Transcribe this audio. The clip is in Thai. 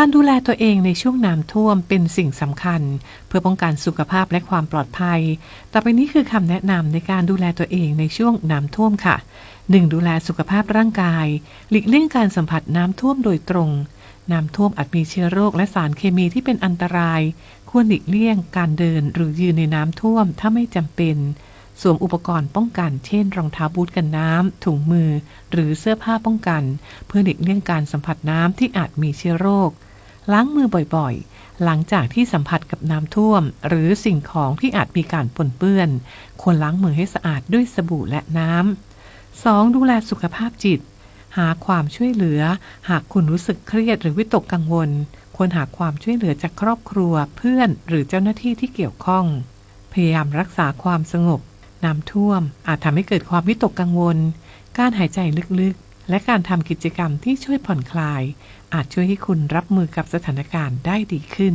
การดูแลตัวเองในช่วงน้ำท่วมเป็นสิ่งสำคัญ เพื่อป้องกันสุขภาพและความปลอดภัย ต่อไปนี้คือคำแนะนำในการดูแลตัวเองในช่วงน้ำท่วมค่ะ 1. ดูแลสุขภาพร่างกาย หลีกเลี่ยงการสัมผัสน้ำท่วมโดยตรง น้ำท่วมอาจมีเชื้อโรคและสารเคมีที่เป็นอันตราย ควรหลีกเลี่ยงการเดินหรือยืนในน้ำท่วมถ้าไม่จำเป็น สวมอุปกรณ์ป้องกัน เช่น รองเท้าบูทกันน้ำ ถุงมือ หรือเสื้อผ้าป้องกัน เพื่อหลีกเลี่ยงการสัมผัสน้ำที่อาจมีเชื้อโรค ล้างมือบ่อยๆ หลังจากที่สัมผัสกับน้ำท่วม หรือสิ่งของที่อาจมีการปนเปื้อน ควรล้างมือให้สะอาดด้วยสบู่และน้ำ 2. ดูแลสุขภาพจิต หาความช่วยเหลือ หากคุณรู้สึกเครียดหรือวิตกกังวล ควรหาความช่วยเหลือจากครอบครัว เพื่อน หรือเจ้าหน้าที่ที่เกี่ยวข้อง พยายามรักษาความสงบ น้ำท่วม อาจทำให้เกิดความวิตกกังวล การหายใจลึกๆ และการทำกิจกรรมที่ช่วยผ่อนคลาย อาจช่วยให้คุณรับมือกับสถานการณ์ได้ดีขึ้น